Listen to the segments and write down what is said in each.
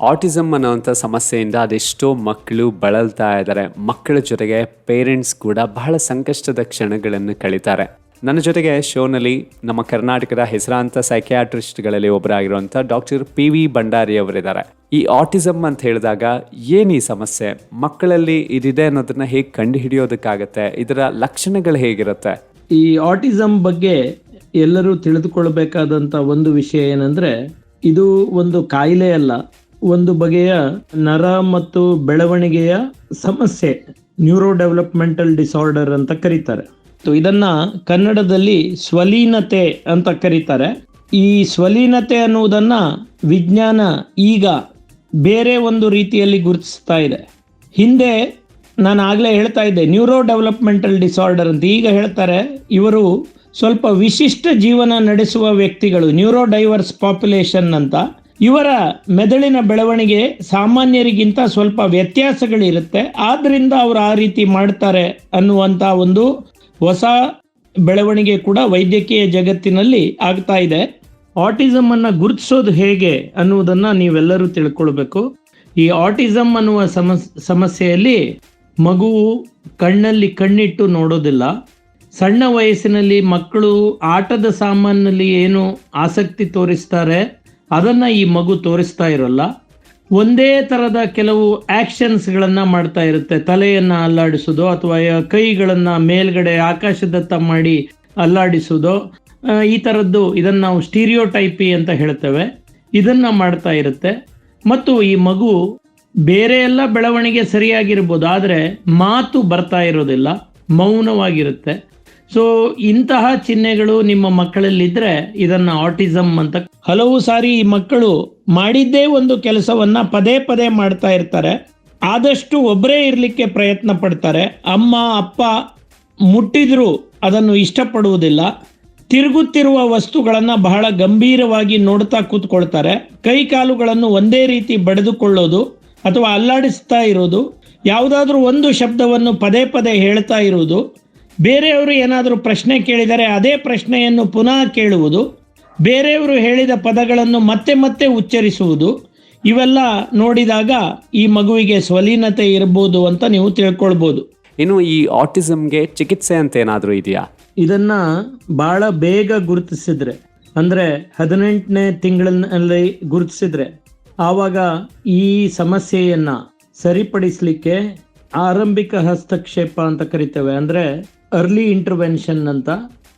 Autism ಅನ್ನೋವಂಥ ಸಮಸ್ಯೆಯಿಂದ ಅದೆಷ್ಟೋ ಮಕ್ಕಳು ಬಳಲ್ತಾ ಇದ್ದಾರೆ. ಮಕ್ಕಳ ಜೊತೆಗೆ ಪೇರೆಂಟ್ಸ್ ಕೂಡ ಬಹಳ ಸಂಕಷ್ಟದ ಕ್ಷಣಗಳನ್ನು ಕಳೀತಾರೆ. ನನ್ನ ಜೊತೆಗೆ ಶೋನಲ್ಲಿ ನಮ್ಮ ಕರ್ನಾಟಕದ ಹೆಸರಾಂತ ಸೈಕ್ಯಾಟ್ರಿಸ್ಟ್ಗಳಲ್ಲಿ ಒಬ್ಬರಾಗಿರುವಂಥ ಡಾಕ್ಟರ್ ಪಿ ವಿ ಭಂಡಾರಿ ಅವರಿದ್ದಾರೆ. ಈ ಆಟಿಸಮ್ ಅಂತ ಹೇಳಿದಾಗ ಏನು ಈ ಸಮಸ್ಯೆ? ಮಕ್ಕಳಲ್ಲಿ ಇದಿದೆ ಅನ್ನೋದನ್ನ ಹೇಗೆ ಕಂಡುಹಿಡಿಯೋದಕ್ಕಾಗತ್ತೆ? ಇದರ ಲಕ್ಷಣಗಳು ಹೇಗಿರುತ್ತೆ? ಈ ಆಟಿಸಮ್ ಬಗ್ಗೆ ಎಲ್ಲರೂ ತಿಳಿದುಕೊಳ್ಬೇಕಾದಂತ ಒಂದು ವಿಷಯ ಏನಂದ್ರೆ, ಇದು ಒಂದು ಕಾಯಿಲೆ ಅಲ್ಲ. ಒಂದು ಬಗೆಯ ನರ ಮತ್ತು ಬೆಳವಣಿಗೆಯ ಸಮಸ್ಯೆ ನ್ಯೂರೋ ಡೆವಲಪ್ಮೆಂಟಲ್ ಡಿಸಾರ್ಡರ್ ಅಂತ ಕರೀತಾರೆ. ಇದನ್ನ ಕನ್ನಡದಲ್ಲಿ ಸ್ವಲೀನತೆ ಅಂತ ಕರೀತಾರೆ. ಈ ಸ್ವಲೀನತೆ ಅನ್ನುವುದನ್ನ ವಿಜ್ಞಾನ ಈಗ ಬೇರೆ ಒಂದು ರೀತಿಯಲ್ಲಿ ಗುರುತಿಸ್ತಾ ಇದೆ. ಹಿಂದೆ ನಾನು ಆಗಲೇ ಹೇಳ್ತಾ ಇದ್ದೆ ನ್ಯೂರೋ ಡೆವಲಪ್ಮೆಂಟಲ್ ಡಿಸಾರ್ಡರ್ ಅಂತ ಈಗ ಹೇಳ್ತಾರೆ. ಇವರು ಸ್ವಲ್ಪ ವಿಶಿಷ್ಟ ಜೀವನ ನಡೆಸುವ ವ್ಯಕ್ತಿಗಳು ನ್ಯೂರೋ ಡೈವರ್ಸ್ ಪಾಪ್ಯುಲೇಷನ್ ಅಂತ. ಇವರ ಮೆದುಳಿನ ಬೆಳವಣಿಗೆ ಸಾಮಾನ್ಯರಿಗಿಂತ ಸ್ವಲ್ಪ ವ್ಯತ್ಯಾಸಗಳಿರುತ್ತೆ. ಆದ್ದರಿಂದ ಅವರು ಆ ರೀತಿ ಮಾಡ್ತಾರೆ ಅನ್ನುವಂಥ ಒಂದು ಹೊಸ ಬೆಳವಣಿಗೆ ಕೂಡ ವೈದ್ಯಕೀಯ ಜಗತ್ತಿನಲ್ಲಿ ಆಗ್ತಾ ಇದೆ. ಆಟಿಸಮ್ ಅನ್ನ ಗುರುತಿಸೋದು ಹೇಗೆ ಅನ್ನುವುದನ್ನ ನೀವೆಲ್ಲರೂ ತಿಳ್ಕೊಳ್ಬೇಕು. ಈ ಆಟಿಸಮ್ ಅನ್ನುವ ಸಮಸ್ ಸಮಸ್ಯೆಯಲ್ಲಿ ಮಗುವು ಕಣ್ಣಲ್ಲಿ ಕಣ್ಣಿಟ್ಟು ನೋಡೋದಿಲ್ಲ. ಸಣ್ಣ ವಯಸ್ಸಿನಲ್ಲಿ ಮಕ್ಕಳು ಆಟದ ಸಾಮಾನಲ್ಲಿ ಏನು ಆಸಕ್ತಿ ತೋರಿಸ್ತಾರೆ. ಅದನ್ನ ಈ ಮಗು ತೋರಿಸ್ತಾ ಇರೋಲ್ಲ. ಒಂದೇ ತರದ ಕೆಲವು ಆಕ್ಷನ್ಸ್ಗಳನ್ನ ಮಾಡ್ತಾ ಇರುತ್ತೆ. ತಲೆಯನ್ನ ಅಲ್ಲಾಡಿಸೋದು ಅಥವಾ ಕೈಗಳನ್ನ ಮೇಲ್ಗಡೆ ಆಕಾಶದತ್ತ ಮಾಡಿ ಅಲ್ಲಾಡಿಸೋದು. ಈ ತರದ್ದು ಇದನ್ನ ನಾವು ಸ್ಟೀರಿಯೋಟೈಪಿ ಅಂತ ಹೇಳ್ತೇವೆ. ಇದನ್ನ ಮಾಡ್ತಾ ಇರುತ್ತೆ. ಮತ್ತು ಈ ಮಗು ಬೇರೆ ಎಲ್ಲ ಬೆಳವಣಿಗೆ ಸರಿಯಾಗಿರ್ಬೋದು, ಆದರೆ ಮಾತು ಬರ್ತಾ ಇರೋದಿಲ್ಲ. ಮೌನವಾಗಿರುತ್ತೆ. ಸೊ ಇಂತಹ ಚಿಹ್ನೆಗಳು ನಿಮ್ಮ ಮಕ್ಕಳಲ್ಲಿದ್ರೆ ಇದನ್ನ ಆಟಿಸಮ್ ಅಂತ. ಹಲವು ಸಾರಿ ಈ ಮಕ್ಕಳು ಮಾಡಿದ್ದೇ ಒಂದು ಕೆಲಸವನ್ನ ಪದೇ ಪದೇ ಮಾಡ್ತಾ ಇರ್ತಾರೆ. ಆದಷ್ಟು ಒಬ್ಬರೇ ಇರಲಿಕ್ಕೆ ಪ್ರಯತ್ನ ಪಡ್ತಾರೆ. ಅಮ್ಮ, ಅಪ್ಪ ಮುಟ್ಟಿದ್ರು ಅದನ್ನು ಇಷ್ಟಪಡುವುದಿಲ್ಲ. ತಿರುಗುತ್ತಿರುವ ವಸ್ತುಗಳನ್ನು ಬಹಳ ಗಂಭೀರವಾಗಿ ನೋಡ್ತಾ ಕೂತ್ಕೊಳ್ತಾರೆ. ಕೈ ಕಾಲುಗಳನ್ನು ಒಂದೇ ರೀತಿ ಬಡಿದುಕೊಳ್ಳೋದು ಅಥವಾ ಅಲ್ಲಾಡಿಸ್ತಾ ಇರೋದು, ಯಾವುದಾದ್ರೂ ಒಂದು ಶಬ್ದವನ್ನು ಪದೇ ಪದೇ ಹೇಳ್ತಾ ಇರುವುದು ಬೇರೆಯವರು ಏನಾದರೂ ಪ್ರಶ್ನೆ ಕೇಳಿದರೆ ಅದೇ ಪ್ರಶ್ನೆಯನ್ನು ಪುನಃ ಕೇಳುವುದು ಬೇರೆಯವರು ಹೇಳಿದ ಪದಗಳನ್ನು ಮತ್ತೆ ಮತ್ತೆ ಉಚ್ಚರಿಸುವುದು ಇವೆಲ್ಲ ನೋಡಿದಾಗ ಈ ಮಗುವಿಗೆ ಸ್ವಲೀನತೆ ಇರಬಹುದು ಅಂತ ನೀವು ತಿಳ್ಕೊಳ್ಬೋದು. ಇನ್ನು ಈ ಆಟಿಸಮ್ಗೆ ಚಿಕಿತ್ಸೆ ಅಂತ ಏನಾದರೂ ಇದೆಯಾ? ಇದನ್ನ ಬಹಳ ಬೇಗ ಗುರುತಿಸಿದ್ರೆ ಅಂದ್ರೆ ಹದಿನೆಂಟನೇ ತಿಂಗಳಲ್ಲಿ ಗುರುತಿಸಿದ್ರೆ ಆವಾಗ ಈ ಸಮಸ್ಯೆಯನ್ನ ಸರಿಪಡಿಸಲಿಕ್ಕೆ ಆರಂಭಿಕ ಹಸ್ತಕ್ಷೇಪ ಅಂತ ಕರಿತೇವೆ. ಅಂದ್ರೆ ಅರ್ಲಿ ಇಂಟರ್ವೆನ್ಷನ್ ಅಂತ.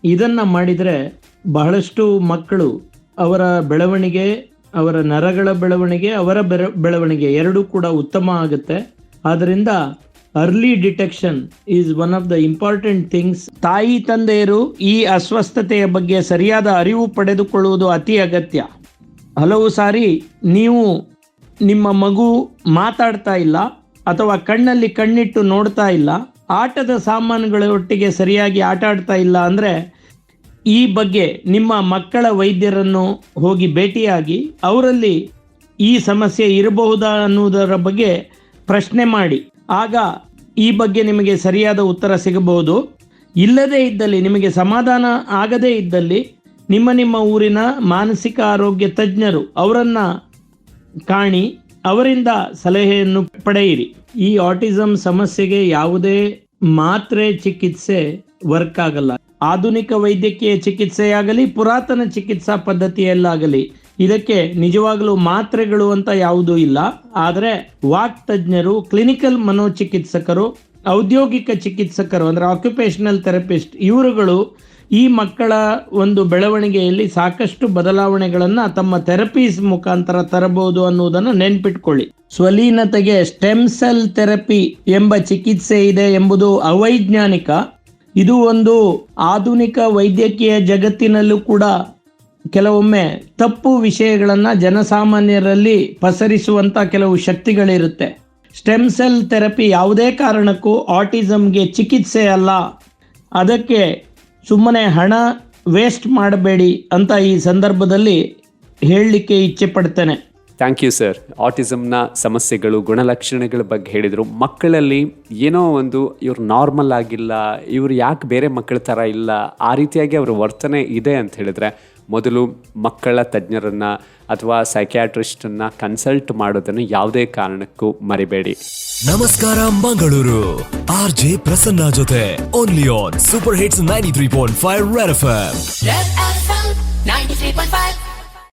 ಇದನ್ನ ಮಾಡಿದ್ರೆ ಬಹಳಷ್ಟು ಮಕ್ಕಳು ಅವರ ಬೆಳವಣಿಗೆ, ಅವರ ನರಗಳ ಬೆಳವಣಿಗೆ, ಅವರ ಬೆಳವಣಿಗೆ ಎರಡೂ ಕೂಡ ಉತ್ತಮ ಆಗುತ್ತೆ. ಆದ್ದರಿಂದ early detection is one of the important things ತಾಯಿ, ತಂದೆಯರು ಈ ಅಸ್ವಸ್ಥತೆಯ ಬಗ್ಗೆ ಸರಿಯಾದ ಅರಿವು ಪಡೆದುಕೊಳ್ಳುವುದು ಅತಿ ಅಗತ್ಯ. ಹಲವು ಸಾರಿ ನೀವು ನಿಮ್ಮ ಮಗು ಮಾತಾಡ್ತಾ ಇಲ್ಲ ಅಥವಾ ಕಣ್ಣಲ್ಲಿ ಕಣ್ಣಿಟ್ಟು ನೋಡ್ತಾ ಇಲ್ಲ. ಆಟದ ಸಾಮಾನುಗಳ ಒಟ್ಟಿಗೆ ಸರಿಯಾಗಿ ಆಟ ಆಡ್ತಾ ಇಲ್ಲ ಅಂದರೆ ಈ ಬಗ್ಗೆ ನಿಮ್ಮ ಮಕ್ಕಳ ವೈದ್ಯರನ್ನು ಹೋಗಿ ಭೇಟಿಯಾಗಿ ಅವರಲ್ಲಿ ಈ ಸಮಸ್ಯೆ ಇರಬಹುದಾ ಅನ್ನುವುದರ ಬಗ್ಗೆ ಪ್ರಶ್ನೆ ಮಾಡಿ. ಆಗ ಈ ಬಗ್ಗೆ ನಿಮಗೆ ಸರಿಯಾದ ಉತ್ತರ ಸಿಗಬಹುದು. ಇಲ್ಲದೇ ಇದ್ದಲ್ಲಿ ನಿಮಗೆ ಸಮಾಧಾನ ಆಗದೇ ಇದ್ದಲ್ಲಿ ನಿಮ್ಮ ನಿಮ್ಮ ಊರಿನ ಮಾನಸಿಕ ಆರೋಗ್ಯ ತಜ್ಞರು ಅವರನ್ನು ಕಾಣಿ ಅವರಿಂದ ಸಲಹೆಯನ್ನು ಪಡೆಯಿರಿ. ಈ ಆಟಿಸಮ್ ಸಮಸ್ಯೆಗೆ ಯಾವುದೇ ಮಾತ್ರೆ ಚಿಕಿತ್ಸೆ ವರ್ಕ್ ಆಗಲ್ಲ. ಆಧುನಿಕ ವೈದ್ಯಕೀಯ ಚಿಕಿತ್ಸೆಯಾಗಲಿ, ಪುರಾತನ ಚಿಕಿತ್ಸಾ ಪದ್ಧತಿಯಲ್ಲಾಗಲಿ, ಇದಕ್ಕೆ ನಿಜವಾಗಲೂ ಮಾತ್ರೆಗಳು ಅಂತ ಯಾವುದೂ ಇಲ್ಲ. ಆದರೆ ವಾಕ್ ತಜ್ಞರು, ಕ್ಲಿನಿಕಲ್ ಮನೋಚಿಕಿತ್ಸಕರು ಔದ್ಯೋಗಿಕ ಚಿಕಿತ್ಸಕರು, ಅಂದರೆ ಆಕ್ಯುಪೇಷನಲ್ ಥೆರಪಿಸ್ಟ್ ಇವರುಗಳು ಈ ಮಕ್ಕಳ ಒಂದು ಬೆಳವಣಿಗೆಯಲ್ಲಿ ಸಾಕಷ್ಟು ಬದಲಾವಣೆಗಳನ್ನು ತಮ್ಮ ಥೆರಪೀಸ್ ಮುಖಾಂತರ ತರಬಹುದು ಅನ್ನುವುದನ್ನು ನೆನ್ಪಿಟ್ಕೊಳ್ಳಿ. ಸ್ವಲೀನತೆಗೆ ಸ್ಟೆಮ್ ಸೆಲ್ ಥೆರಪಿ ಎಂಬ ಚಿಕಿತ್ಸೆ ಇದೆ ಎಂಬುದು ಅವೈಜ್ಞಾನಿಕ. ಇದು ಒಂದು ಆಧುನಿಕ ವೈದ್ಯಕೀಯ ಜಗತ್ತಿನಲ್ಲೂ ಕೂಡ ಕೆಲವೊಮ್ಮೆ ತಪ್ಪು ವಿಷಯಗಳನ್ನು ಜನಸಾಮಾನ್ಯರಲ್ಲಿ ಪಸರಿಸುವಂಥ ಕೆಲವು ಶಕ್ತಿಗಳಿರುತ್ತೆ. ಸ್ಟೆಮ್ ಸೆಲ್ ಥೆರಪಿ ಯಾವುದೇ ಕಾರಣಕ್ಕೂ ಆಟಿಸಮ್ಗೆ ಚಿಕಿತ್ಸೆ ಅಲ್ಲ. ಅದಕ್ಕೆ ಸುಮ್ಮನೆ ಹಣ ವೇಸ್ಟ್ ಮಾಡಬೇಡಿ ಅಂತ ಈ ಸಂದರ್ಭದಲ್ಲಿ ಹೇಳಲಿಕ್ಕೆ ಇಚ್ಛೆ ಪಡ್ತೇನೆ ಥ್ಯಾಂಕ್ ಯು ಸರ್ ಆಟಿಸಮ್ನ ಸಮಸ್ಯೆಗಳು, ಗುಣಲಕ್ಷಣಗಳ ಬಗ್ಗೆ ಹೇಳಿದರು. ಮಕ್ಕಳಲ್ಲಿ ಏನೋ ಒಂದು ಇವ್ರು ನಾರ್ಮಲ್ ಆಗಿಲ್ಲ, ಇವ್ರು ಯಾಕೆ ಬೇರೆ ಮಕ್ಕಳ ಥರ ಇಲ್ಲ, ಆ ರೀತಿಯಾಗಿ ಅವರ ವರ್ತನೆ ಇದೆ ಅಂತ ಹೇಳಿದ್ರೆ ಮೊದಲು ಮಕ್ಕಳ ತಜ್ಞರನ್ನ ಅಥವಾ ಸೈಕ್ಯಾಟ್ರಿಸ್ಟನ್ನು ಕನ್ಸಲ್ಟ್ ಮಾಡೋದನ್ನು ಯಾವುದೇ ಕಾರಣಕ್ಕೂ ಮರಿಬೇಡಿ. ನಮಸ್ಕಾರ ಮಂಗಳೂರು. ಆರ್ ಜೆ ಪ್ರಸನ್ನ ಜೊತೆ. Only on super hits ninety three point five red F three FM 93.5